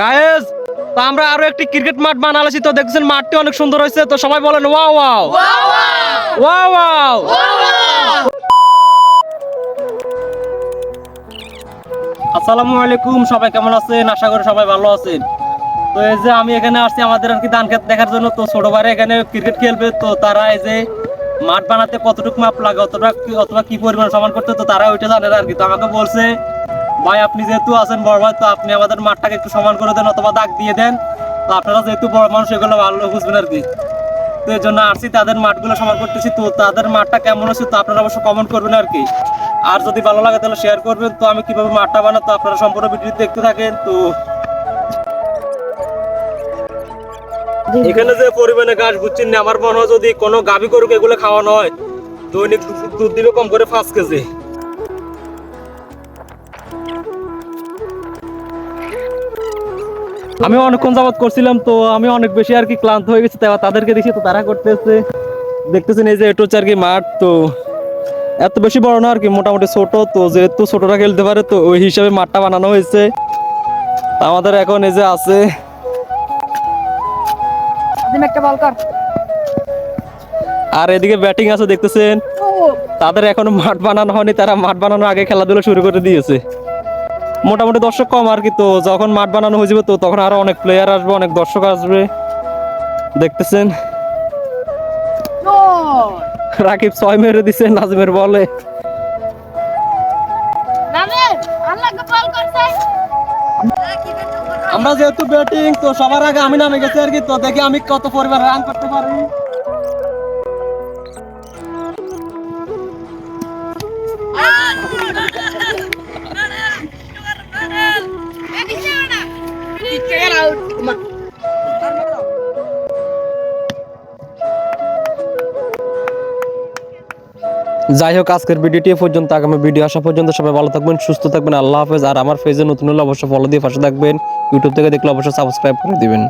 Guys তো আমরা আরও একটি ক্রিকেট মাঠ বানালাছি, তো দেখছেন মাঠটি অনেক সুন্দর হয়েছে, তো সবাই বলেন, ওয়াও ওয়াও। Wow wow. আসসালামু আলাইকুম, সবাই কেমন আছেন? আশা করি সবাই ভালো আছেন। তো এই যে আমি এখানে আসছি আমাদের আর কি ধান খেত দেখার জন্য, তো ছোট ভাইরা এখানে ক্রিকেট খেলবে, তো তারা এই যে মাঠ বানাতে কতটুকু মাপ লাগে, অতটা অথবা কি পরিমাণ সমান করতে, তো তারা ওইটা জানে আর কি। তো আমাকে বলছে ভাই, আপনি যেহেতু আছেন বড় ভাই, তো আপনি আমাদের মাঠটাকে একটু সমান করে দেন অথবা দাগ দিয়ে দেন। তো আপনারা যেহেতু বড় মানুষ, এগুলো ভালো বুঝবেন আর কি। তো এই জন্য আসছি, তাদের মাঠগুলো সমান করতেছি। তো তাদের মাঠটা কেমন হচ্ছে, তো আপনারা অবশ্যই কমেন্ট করবেন আর কি। আর যদি ভালো লাগে তাহলে শেয়ার করবেন। তো আমি কীভাবে মাঠটা বানাতো আপনারা সম্পূর্ণ ভিডিও দেখতে থাকেন। তো এখানে যে পরিমাণে ঘাস বুঝছেন না আমার মনে হয় যদি কোনো গাভী গরুক এগুলো খাওয়ানো হয়, দৈনিক দুধ দিবে কম করে পাঁচ কেজি। আমি অনেকক্ষণ যাবত করছিলাম তো আমি অনেক বেশি আর কি ক্লান্ত হয়ে গেছি তাই তাদেরকে দেখি তো তারা করতেছে। দেখতেছেন এই যে এটা হচ্ছে আর কি মাঠ তো এত বেশি বড় না আর কি মোটামুটি ছোট তো যেহেতু ছোটরা খেলতে পারে তো ওই হিসাবে মাঠটা বানানো হয়েছে। আমাদের এখন এই যে আছে। আর এদিকে ব্যাটিং আছে দেখতেছেন। তাদের এখনও মাঠ বানানো হয়নি তারা মাঠ বানানোর আগে খেলাধুলা শুরু করে দিয়েছে। মোটামুটি দর্শক কম আর কি তো যখন মাঠ বানানো হয়ে যাবে তো তখন আরও অনেক প্লেয়ার আসবে অনেক দর্শক আসবে। দেখতেছেন? রাকিব ছয় মেরে দিছে নাজিমের বলে। আমরা যেহেতু ব্যাটিং তো সবার আগে আমি নামে গেছি আর কি তো দেখি আমি কত পরিমাণ রান করতে পারি। যাই হোক, আজকের ভিডিওটি পর্যন্ত, আগামী ভিডিও আসা পর্যন্ত সবাই ভালো থাকবেন, সুস্থ থাকবেন, আল্লাহ হাফেজ। আর আমার ফেজে নতুন হলে অবশ্যই ফলো দিয়ে পাশে থাকবেন। ইউটিউব থেকে দেখলে অবশ্যই সাবস্ক্রাইব করে দিবেন।